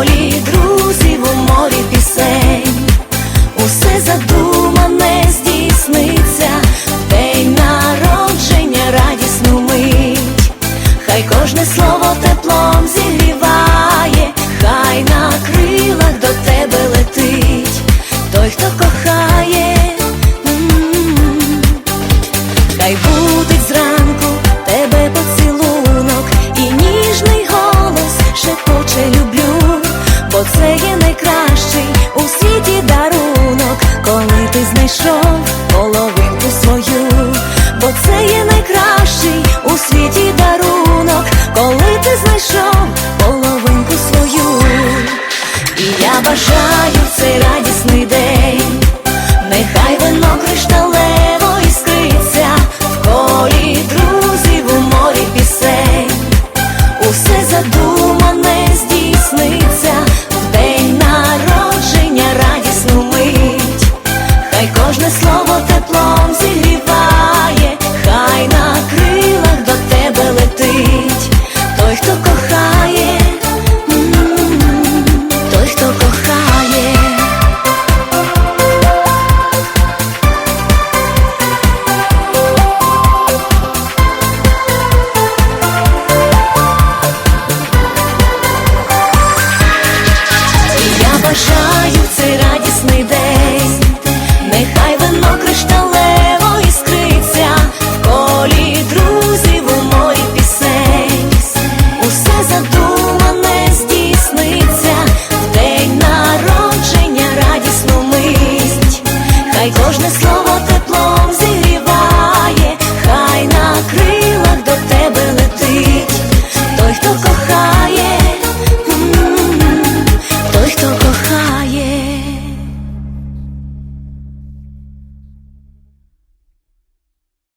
в колі друзів у морі пісень. Усе задумане здійсниться, день народження радісну мить. Хай кожне слово теплом зігріває, хай на крилах до тебе летить, той, хто кохає. Хай будить зранку тебе поцілунок і ніжний голос шепоче люблю, бо це є найкращий у світі дарунок, коли ти знайшов половинку свою, бо це є найкращий у світі дарунок, коли ти знайшов половинку свою, і я бажаю в цей радісний день.